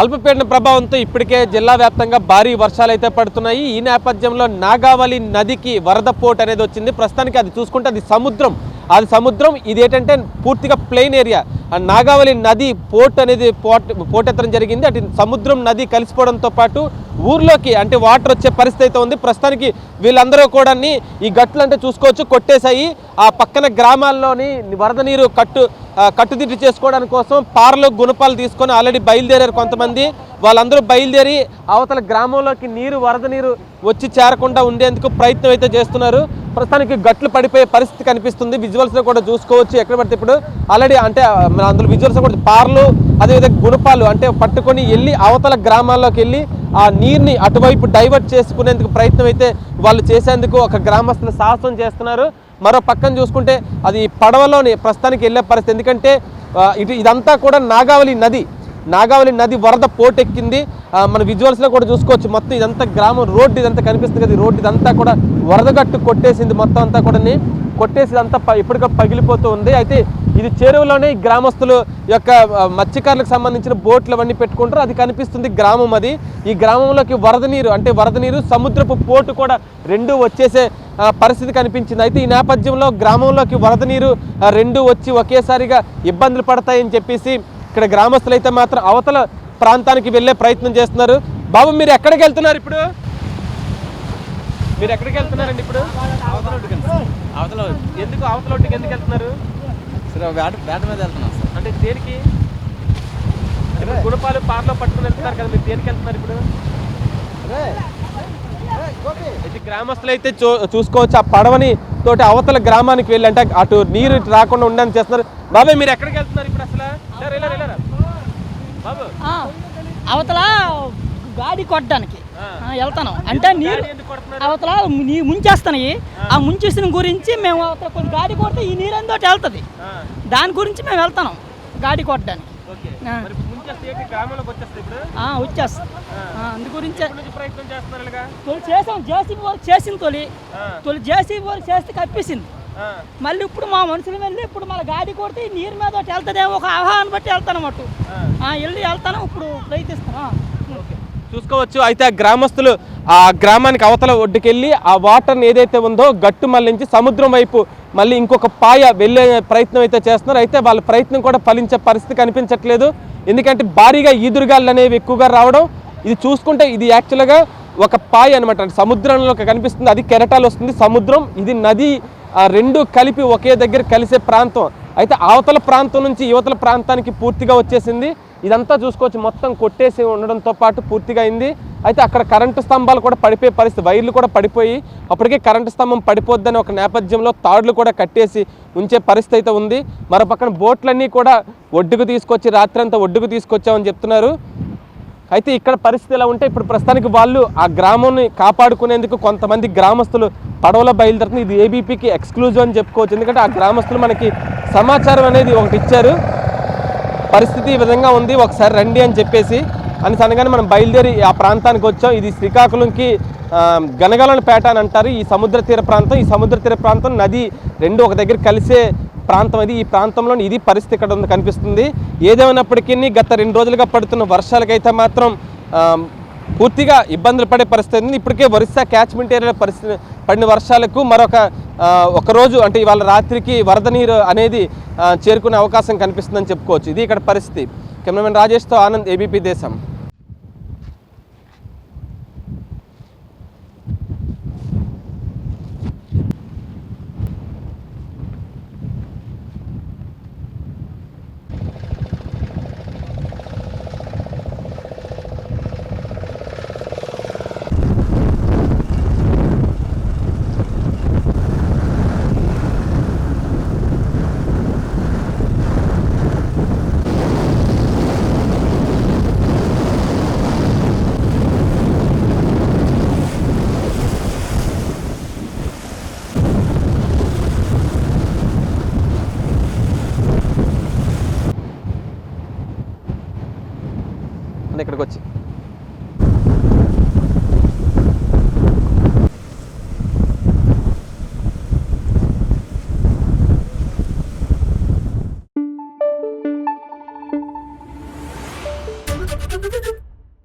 అల్పపీడన ప్రభావంతో ఇప్పటికే జిల్లా వ్యాప్తంగా భారీ వర్షాలు అయితే పడుతున్నాయి. ఈ నేపథ్యంలో నాగావళి నదికి వరద పోటు అనేది వచ్చింది. ప్రస్తుతానికి అది చూసుకుంటే అది సముద్రం. అది సముద్రం ఇది ఏంటంటే పూర్తిగా ప్లెయిన్ ఏరియా. ఆ నాగావళి నది పోర్ట్ అనేది పోట్ పోటెత్తడం జరిగింది. అటు సముద్రం నది కలిసిపోవడంతో పాటు ఊర్లోకి అంటే వాటర్ వచ్చే పరిస్థితి అయితే ఉంది. ప్రస్తుతానికి వీళ్ళందరూ కూడా ఈ గట్లు అంటే చూసుకోవచ్చు. కొట్టేశాయి. ఆ పక్కన గ్రామాల్లోని వరద నీరు కట్టు కట్టుదిట్టు చేసుకోవడానికి కోసం పారలు గుణపాలు తీసుకొని ఆల్రెడీ బయలుదేరారు కొంతమంది. వాళ్ళందరూ బయలుదేరి అవతల గ్రామంలోకి నీరు వరద నీరు వచ్చి చేరకుండా ఉండేందుకు ప్రయత్నం అయితే చేస్తున్నారు. ప్రస్తుతానికి గట్లు పడిపోయే పరిస్థితి కనిపిస్తుంది. విజువల్స్లో కూడా చూసుకోవచ్చు. ఎక్కడ పడితే ఇప్పుడు ఆల్రెడీ అంటే మన అందులో విజువల్స్ కూడా పార్లు అదేవిధంగా గుణపాలు అంటే పట్టుకొని వెళ్ళి అవతల గ్రామాల్లోకి వెళ్ళి ఆ నీరుని అటువైపు డైవర్ట్ చేసుకునేందుకు ప్రయత్నం అయితే వాళ్ళు చేసేందుకు ఒక గ్రామస్తులు సాహసం చేస్తున్నారు. మరో పక్కన చూసుకుంటే అది పడవలోని ప్రస్తుతానికి వెళ్ళే పరిస్థితి. ఎందుకంటే ఇటు ఇదంతా కూడా నాగావళి నది. నాగావళి నది వరద పోటెక్కింది. మన విజువల్స్లో కూడా చూసుకోవచ్చు. మొత్తం ఇదంతా గ్రామం రోడ్డు ఇదంతా కనిపిస్తుంది కదా రోడ్డు ఇదంతా కూడా వరదగట్టు కొట్టేసింది మొత్తం అంతా కూడా కొట్టేసి ఇదంతా ప- ఎప్పటికప్పుడు పగిలిపోతూ ఉంది. అయితే ఇది చెరువులోనే ఈ గ్రామస్తులు యొక్క మత్స్యకారులకు సంబంధించిన బోట్లు అవన్నీ పెట్టుకుంటారు. అది కనిపిస్తుంది గ్రామం అది. ఈ గ్రామంలోకి వరద నీరు అంటే వరద నీరు సముద్రపు పోటు కూడా రెండు వచ్చేసే పరిస్థితి కనిపించింది. అయితే ఈ నేపథ్యంలో గ్రామంలోకి వరద నీరు రెండు వచ్చి ఒకేసారిగా ఇబ్బందులు పడతాయని చెప్పేసి ఇక్కడ గ్రామస్తులు అయితే మాత్రం అవతల ప్రాంతానికి వెళ్ళే ప్రయత్నం చేస్తున్నారు. బాబు మీరు ఎక్కడికి వెళ్తున్నారు ఇప్పుడు? మీరు ఎక్కడికి వెళ్తున్నారండి ఇప్పుడు? అవతల ఎందుకు అవతల ఎందుకు వెళ్తున్నారు? సార్ వేట వేట మీద వెళ్తున్నాం సార్. అంటే దేనికి? ఇప్పుడు గుణపాలు పార్లో పట్టుకుని వెళ్తున్నారు కదా మీరు దేనికి వెళ్తున్నారు ఇప్పుడు? అయితే గ్రామస్తులు అయితే చూ- చూసుకోవచ్చు ఆ పడవని తోటి అవతల గ్రామానికి వెళ్ళి అంటే అటు నీరు రాకుండా ఉండని చేస్తున్నారు. బాబాయ్ మీరు ఎక్కడికి వెళ్తున్నారు ఇప్పుడు అసలు. బాబు అవతల గాడి కొట్టడానికి. వెళ్తాను. అంటే నీరు? అవతల నీ ముంచేస్తాయి ఆ. ముంచేసిన గురించి మేము అవతల కొన్ని గాడి కొడితే ఈ నీరు ఎంతో వెళ్తుంది? దాని గురించి మేము వెళ్తాం గాడి కొట్టడానికి. వచ్చేస్తే. అందు గురించే. తొలి చేసాం జేసీబీ వాళ్ళు చేసింది తొలి. తొలి జేసీబీ వాళ్ళు చేస్తే కప్పేసింది. మళ్ళీ ఇప్పుడు మా మనుషులు వెళ్ళి ఇప్పుడు మన గాడి కొడితే ఈ నీరు మీద ఒకటి వెళ్తుందేమో ఒక ఆహ్వానం బట్టి వెళ్తాను. ఆ, వెళ్ళి వెళ్తాను. ఇప్పుడు ప్రయత్నిస్తాను. చూసుకోవచ్చు. అయితే ఆ గ్రామస్తులు ఆ గ్రామానికి అవతల ఒడ్డుకెళ్ళి ఆ వాటర్ని ఏదైతే ఉందో గట్టు మళ్ళించి సముద్రం వైపు మళ్ళీ ఇంకొక పాయ వెళ్ళే ప్రయత్నం అయితే చేస్తున్నారు. అయితే వాళ్ళ ప్రయత్నం కూడా ఫలించే పరిస్థితి కనిపించట్లేదు. ఎందుకంటే భారీగా ఈదురుగాళ్ళు అనేవి ఎక్కువగా రావడం ఇది చూసుకుంటే ఇది యాక్చువల్గా ఒక పాయ అనమాట సముద్రంలో కనిపిస్తుంది అది కెరటాలు వస్తుంది. సముద్రం ఇది నది రెండు కలిపి ఒకే దగ్గర కలిసే ప్రాంతం. అయితే అవతల ప్రాంతం నుంచి యువతల ప్రాంతానికి పూర్తిగా వచ్చేసింది. ఇదంతా చూసుకోవచ్చు. మొత్తం కొట్టేసి ఉండడంతో పాటు పూర్తిగా అయింది. అయితే అక్కడ కరెంటు స్తంభాలు కూడా పడిపోయే పరిస్థితి. వైర్లు కూడా పడిపోయి అప్పటికే కరెంటు స్తంభం పడిపోద్దని ఒక నేపథ్యంలో తాడులు కూడా కట్టేసి ఉంచే పరిస్థితి అయితే ఉంది. మరో పక్కన బోట్లన్నీ కూడా ఒడ్డుకు తీసుకొచ్చి రాత్రంతా ఒడ్డుకు తీసుకొచ్చామని చెప్తున్నారు. అయితే ఇక్కడ పరిస్థితి ఎలా ఉంటే ఇప్పుడు ప్రస్తుతానికి వాళ్ళు ఆ గ్రామాన్ని కాపాడుకునేందుకు కొంతమంది గ్రామస్తులు పడవలో బయలుదేరుతుంది ఇది ఏబీపీకి ఎక్స్క్లూజివ్ అని చెప్పుకోవచ్చు. ఎందుకంటే ఆ గ్రామస్తులు మనకి సమాచారం అనేది ఒకటి ఇచ్చారు. పరిస్థితి ఈ విధంగా ఉంది. ఒకసారి రండి అని చెప్పేసి అని అనగానే మనం బయలుదేరి ఆ ప్రాంతానికి వచ్చాం. ఇది శ్రీకాకుళంకి ఆ, గనగలనపేట అని అంటారు. ఈ సముద్ర తీర ప్రాంతం ఈ సముద్ర తీర ప్రాంతం నది రెండు ఒక దగ్గర కలిసే ప్రాంతం ఇది ఈ ప్రాంతంలో ఇది పరిస్థితి ఇక్కడ ఉంది కనిపిస్తుంది. ఏదేమైనప్పటికీ గత రెండు రోజులుగా పడుతున్న వర్షాలకైతే మాత్రం పూర్తిగా ఇబ్బందులు పడే పరిస్థితి ఉంది. ఇప్పటికే ఒరిస్సా క్యాచ్మెంట్ ఏరియాలో పరిస్థితి పడిన వర్షాలకు మరొక ఒకరోజు అంటే ఇవాళ రాత్రికి వరద నీరు అనేది చేరుకునే అవకాశం కనిపిస్తుందని చెప్పుకోవచ్చు. ఇది ఇక్కడ పరిస్థితి. కెమెరామెన్ రాజేష్తో ఆనంద్ ఏబీపీ దేశం. అంటే ఇక్కడికి వచ్చి.